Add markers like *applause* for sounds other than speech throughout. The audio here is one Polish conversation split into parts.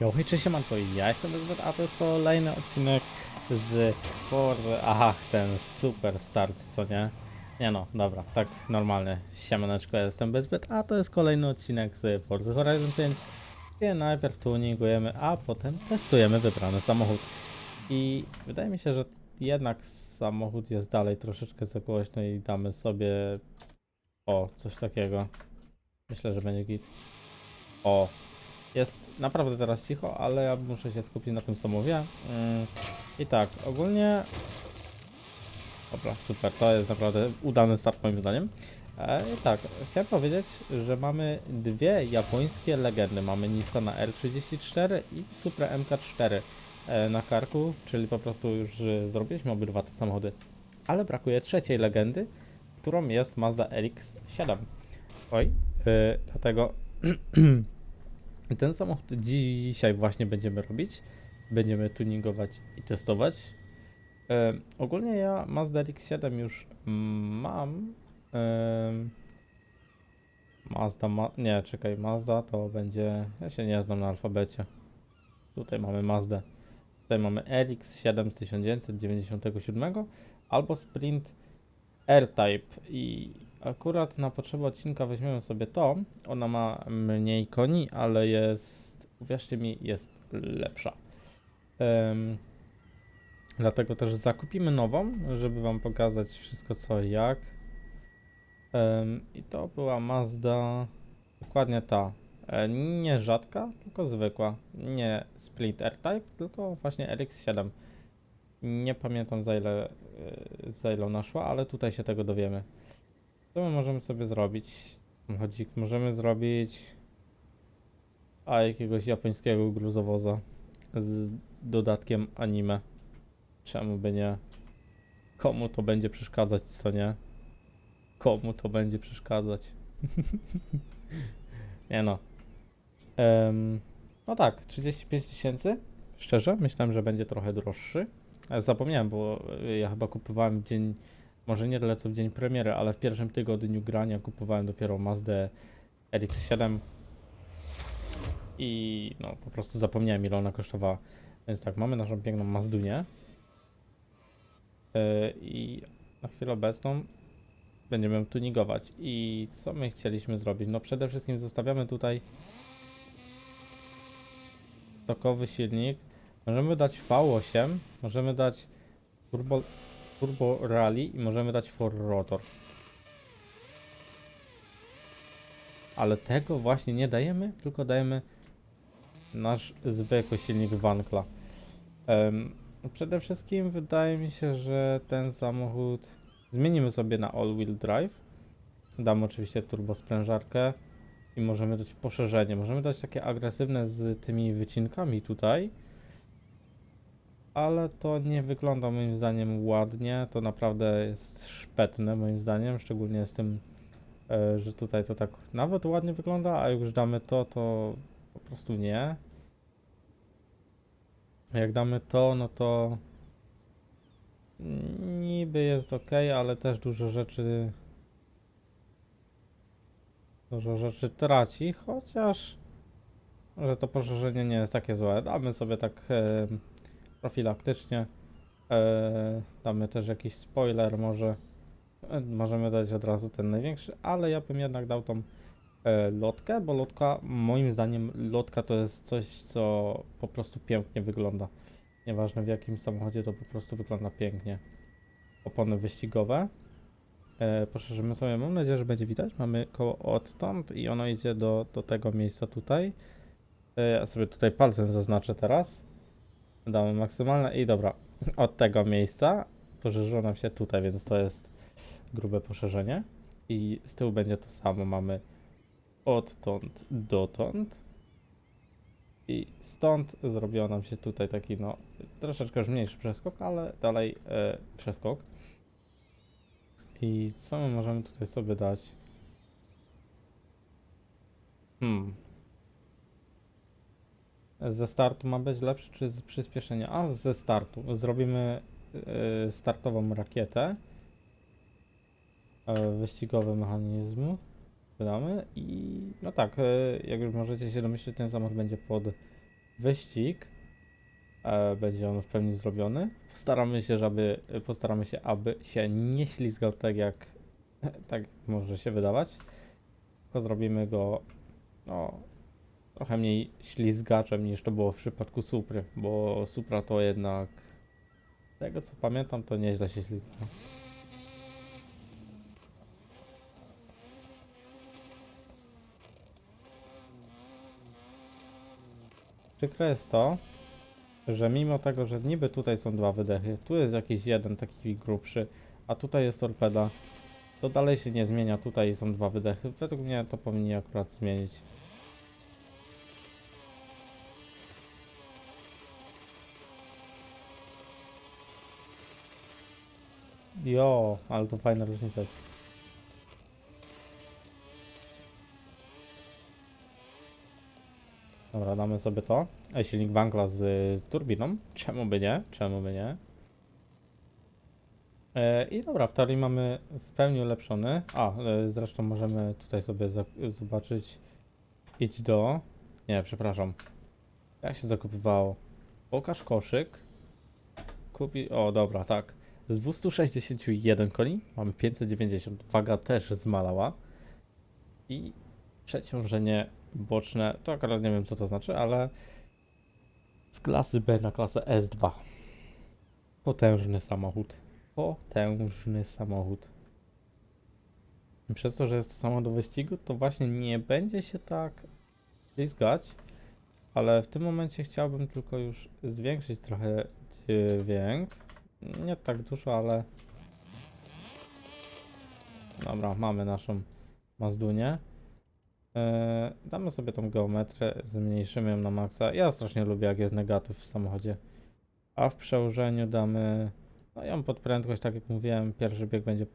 Jo, hej, cześć, siemanko, ja jestem Bezbet, a to jest kolejny odcinek z Forza. Aha, ten super start, co nie? Nie no, dobra, tak normalnie, siemaneczko, ja jestem Bezbet, a to jest kolejny odcinek z Forza Horizon 5, gdzie najpierw tuningujemy, a potem testujemy wybrany samochód. I wydaje mi się, że jednak samochód jest dalej troszeczkę za głośno i damy sobie, o, coś takiego. Myślę, że będzie git. O, jest naprawdę teraz cicho, ale ja muszę się skupić na tym, co mówię. Mm, I tak, ogólnie... Dobra, super, to jest naprawdę udany start moim zdaniem. E, tak, chciałem powiedzieć, że mamy dwie japońskie legendy. Mamy Nissana R34 i Supra MK4 e, na karku, czyli po prostu już e, zrobiliśmy obydwa te samochody. Ale brakuje trzeciej legendy, którą jest Mazda RX-7. Oj, e, dlatego *clears throat* Ten samochód dzisiaj właśnie będziemy robić. Będziemy tuningować i testować. E, ogólnie ja Mazda RX-7 już mam. E, Mazda, ma nie, czekaj, Mazda to będzie. Ja się nie znam na alfabecie. Tutaj mamy Mazdę. Tutaj mamy RX-7 z 1997 albo Sprint R-Type i akurat na potrzeby odcinka weźmiemy sobie to. Ona ma mniej koni, ale jest, uwierzcie mi, jest lepsza. Em, dlatego też zakupimy nową, żeby wam pokazać wszystko co jak. Em, I to była Mazda, dokładnie ta. E, nie rzadka, tylko zwykła. Nie Split R-Type, tylko właśnie RX-7. Nie pamiętam za ile, e, za ile ona szła, ale tutaj się tego dowiemy. Co my możemy sobie zrobić? Chodzik, możemy zrobić a jakiegoś japońskiego gruzowoza z dodatkiem anime. Czemu by nie? Komu to będzie przeszkadzać, co nie? Komu to będzie przeszkadzać? *laughs* nie no. Em, no tak, 35 tysięcy. Szczerze, myślałem, że będzie trochę droższy. Ale Zapomniałem, bo y, ja chyba kupowałem dzień, może nie tyle co w dzień premiery, ale w pierwszym tygodniu grania kupowałem dopiero Mazdę RX-7 i no po prostu zapomniałem ile ona kosztowała. Więc tak, mamy naszą piękną Mazdunię yy, i na chwilę obecną będziemy ją tuningować. I co my chcieliśmy zrobić? No przede wszystkim zostawiamy tutaj stokowy silnik. Możemy dać V8, możemy dać Turbo, turbo Rally i możemy dać For Rotor. Ale tego właśnie nie dajemy, tylko dajemy nasz zwykły silnik Wankla. Em, przede wszystkim wydaje mi się, że ten samochód zmienimy sobie na all-wheel drive. Damy oczywiście turbo sprężarkę i możemy dać poszerzenie. Możemy dać takie agresywne z tymi wycinkami tutaj. Ale to nie wygląda moim zdaniem ładnie. To naprawdę jest szpetne moim zdaniem, szczególnie z tym, e, że tutaj to tak nawet ładnie wygląda, a jak już damy to, to po prostu nie. Jak damy to, no to niby jest ok, ale też dużo rzeczy dużo rzeczy traci, chociaż że to poszerzenie nie jest takie złe. Damy sobie tak e, profilaktycznie. E, damy też jakiś spoiler, może e, możemy dać od razu ten największy, ale ja bym jednak dał tą e, lotkę, bo lotka, moim zdaniem, lotka to jest coś, co po prostu pięknie wygląda. Nieważne w jakim samochodzie, to po prostu wygląda pięknie. Opony wyścigowe. E, poszerzymy sobie, mam nadzieję, że będzie widać. Mamy koło odtąd i ono idzie do, do tego miejsca tutaj. E, ja sobie tutaj palcem zaznaczę teraz. Damy maksymalne i dobra. Od tego miejsca poszerzyło nam się tutaj, więc to jest grube poszerzenie. I z tyłu będzie to samo. Mamy odtąd dotąd. I stąd zrobiło nam się tutaj taki, no, troszeczkę już mniejszy przeskok, ale dalej e, przeskok. I co my możemy tutaj sobie dać? Hmm. Ze startu ma być lepszy, czy z przyspieszenia? A, ze startu. Zrobimy e, startową rakietę. E, wyścigowy mechanizm. Wydamy i no tak, e, jak już możecie się domyślić, ten samochód będzie pod wyścig. E, będzie on w pełni zrobiony. Postaramy się, żeby, postaramy się, aby się nie ślizgał tak jak, *laughs* tak może się wydawać. Tylko zrobimy go, no, trochę mniej ślizgaczem niż to było w przypadku Supry, bo Supra to jednak, z tego co pamiętam, to nieźle się ślizgało. Przykre jest to, że mimo tego, że niby tutaj są dwa wydechy, tu jest jakiś jeden taki grubszy, a tutaj jest torpeda, to dalej się nie zmienia. Tutaj są dwa wydechy. Według mnie to powinni akurat zmienić. Jo, ale to fajna różnica. Dobra, damy sobie to. E, silnik Wankla z y, turbiną. Czemu by nie? Czemu by nie? E, I dobra, w teorii mamy w pełni ulepszony. A, e, zresztą możemy tutaj sobie zobaczyć. Idź do. Nie, przepraszam. Jak się zakupywało? Pokaż koszyk. Kupi. O, dobra, tak. Z 261 koni mamy 590. Waga też zmalała. I przeciążenie boczne. To akurat nie wiem, co to znaczy, ale z klasy B na klasę S2. Potężny samochód. Potężny samochód. Przez to, że jest to samochód do wyścigu, to właśnie nie będzie się tak ślizgać, ale w tym momencie chciałbym tylko już zwiększyć trochę dźwięk. Nie tak dużo, ale... Dobra, mamy naszą Mazdunię. Eee, damy sobie tą geometrię, zmniejszymy ją na maksa. Ja strasznie lubię, jak jest negatyw w samochodzie. A w przełożeniu damy, no ją pod prędkość, tak jak mówiłem, pierwszy bieg będzie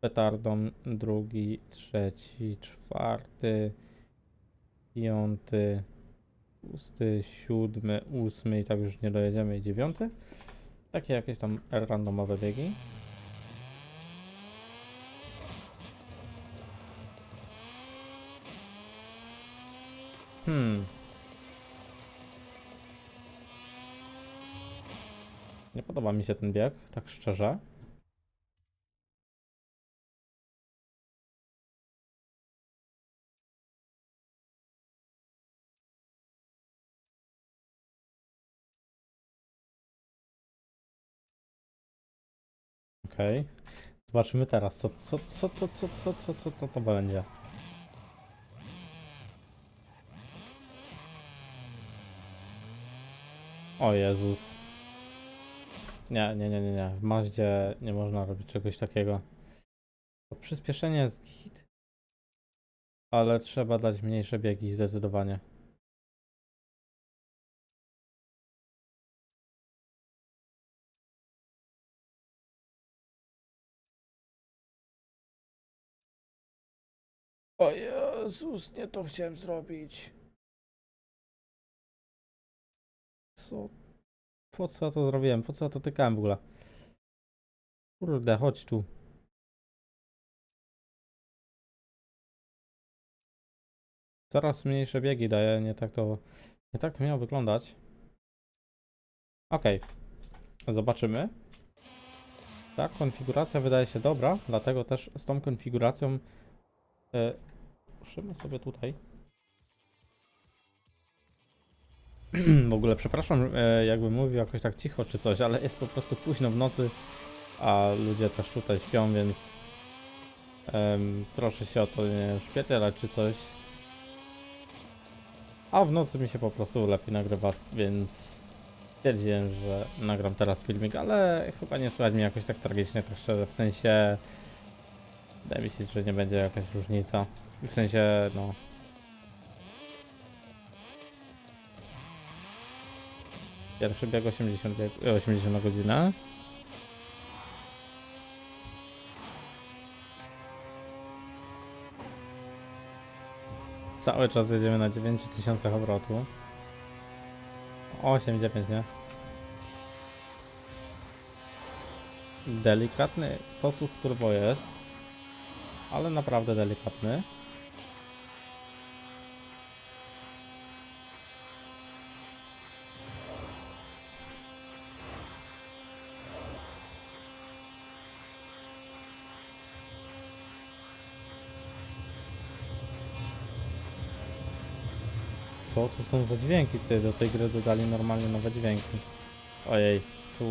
petardą, drugi, trzeci, czwarty, piąty, szósty, siódmy, ósmy i tak już nie dojedziemy i dziewiąty. Takie jakieś tam randomowe biegi. Hmm. Nie podoba mi się ten bieg, tak szczerze. Okej. Zobaczymy teraz, co, co, co, co, co, co, co, co to, to będzie. O Jezus. Nie, nie, nie, nie, nie. W Mazdzie nie można robić czegoś takiego. To przyspieszenie jest git. Ale trzeba dać mniejsze biegi zdecydowanie. Jezus, nie to chciałem zrobić. Co? Po co to zrobiłem? Po co to tykałem w ogóle? Kurde, chodź tu. Coraz mniejsze biegi daje, nie tak to... Nie tak to miało wyglądać. Okej. Zobaczymy. Ta konfiguracja wydaje się dobra, dlatego też z tą konfiguracją... E, ruszymy sobie tutaj. *clears throat* w ogóle przepraszam, e, jakbym mówił jakoś tak cicho czy coś, ale jest po prostu późno w nocy, a ludzie też tutaj śpią, więc em, proszę się o to nie szpietelać czy coś. A w nocy mi się po prostu lepiej nagrywa, więc stwierdziłem, że nagram teraz filmik, ale chyba nie słychać mnie jakoś tak tragicznie, tak szczerze, w sensie wydaje mi się, że nie będzie jakaś różnica. W sensie, no, Pierwszy bieg 80, bieg, e, 80 na godzinę. Cały czas jedziemy na 9000 obrotu. 8, 9, nie? Delikatny posłuch turbo jest, ale naprawdę delikatny. Co to są za dźwięki? Ty do tej gry dodali normalnie nowe dźwięki. Ojej, tu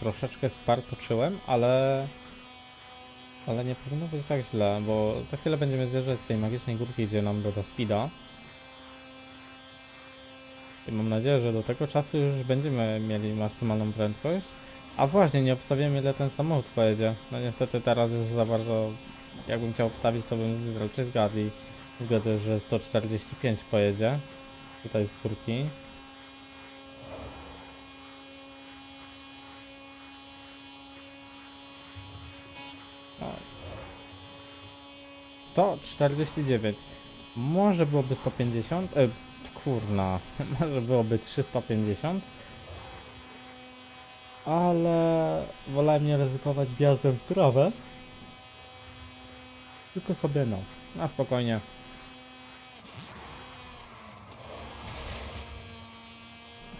troszeczkę spartoczyłem, ale... Ale nie powinno być tak źle, bo za chwilę będziemy zjeżdżać z tej magicznej górki, gdzie nam doda speeda. I mam nadzieję, że do tego czasu już będziemy mieli maksymalną prędkość. A właśnie, nie obstawiłem ile ten samochód pojedzie. No niestety teraz już za bardzo... Jakbym chciał obstawić, to bym raczej zgadł i zgadę, że 145 pojedzie. Tutaj z górki. O. 149. Może byłoby 150. E, kurna. *laughs* Może byłoby 350. Ale wolałem nie ryzykować wjazdem w trawę. Tylko sobie no. Na spokojnie.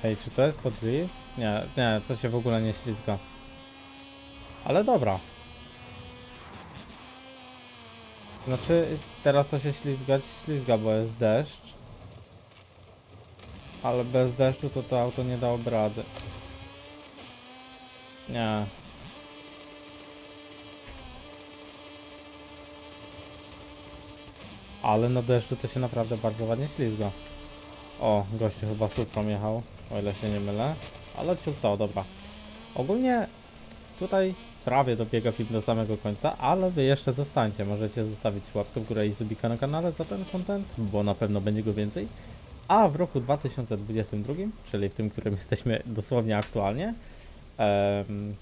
Ej, czy to jest pod drift? Nie, nie, to się w ogóle nie ślizga. Ale dobra. Znaczy, teraz to się ślizgać ślizga, bo jest deszcz. Ale bez deszczu to to auto nie dałoby rady. Nie. Ale na deszczu to się naprawdę bardzo ładnie ślizga. O, gościu chyba suprą jechał, o ile się nie mylę. Ale ciultał, dobra. Ogólnie tutaj prawie dobiega film do samego końca, ale wy jeszcze zostańcie. Możecie zostawić łapkę w górę i subika na kanale za ten content, bo na pewno będzie go więcej. A w roku 2022, czyli w tym, którym *laughs* jesteśmy dosłownie aktualnie, em,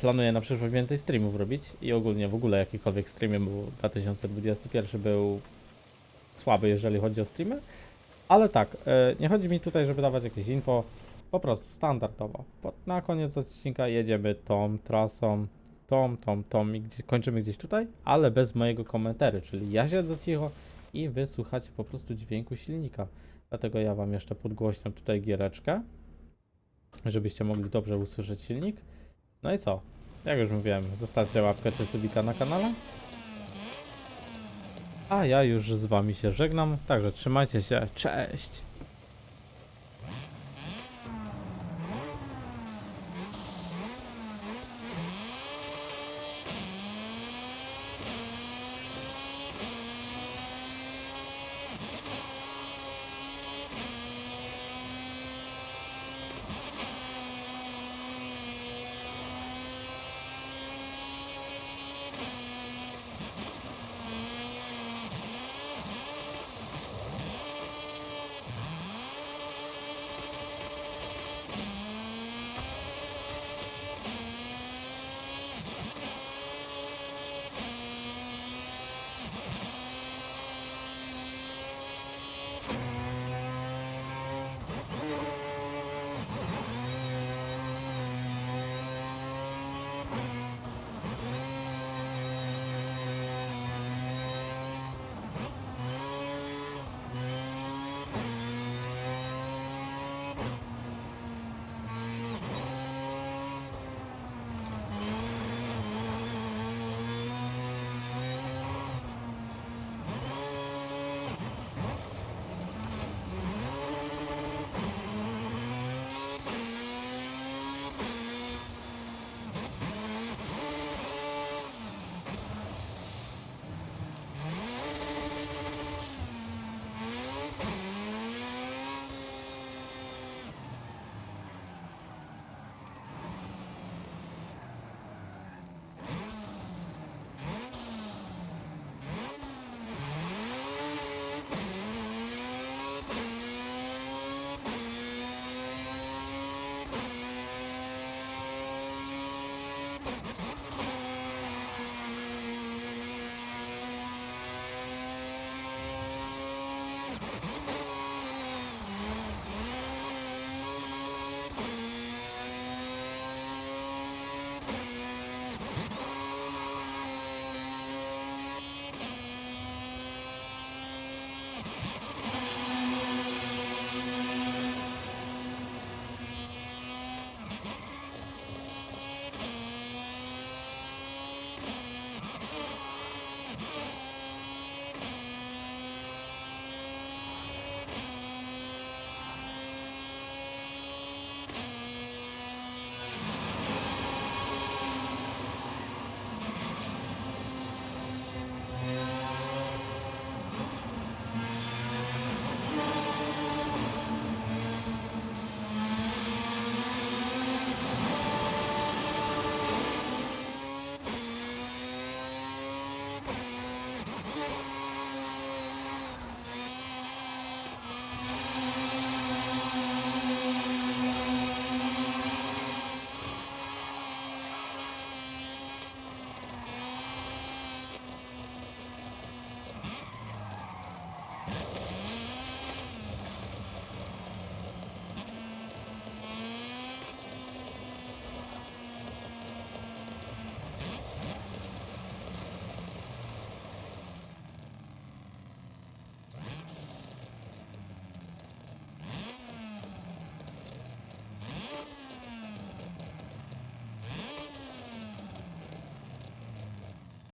planuję na przyszłość więcej streamów robić i ogólnie w ogóle jakikolwiek streamy, bo 2021 był słaby, jeżeli chodzi o streamy. Ale tak, e, nie chodzi mi tutaj, żeby dawać jakieś info, po prostu standardowo. Na koniec odcinka jedziemy tą trasą, tą, tą, tą i gdzie, kończymy gdzieś tutaj, ale bez mojego komentaru, czyli ja siedzę cicho i wy słuchacie po prostu dźwięku silnika. Dlatego ja wam jeszcze podgłośniam tutaj giereczkę, żebyście mogli dobrze usłyszeć silnik. No i co? Jak już mówiłem, zostawcie łapkę czy subika na kanale. A ja już z wami się żegnam, także trzymajcie się, cześć!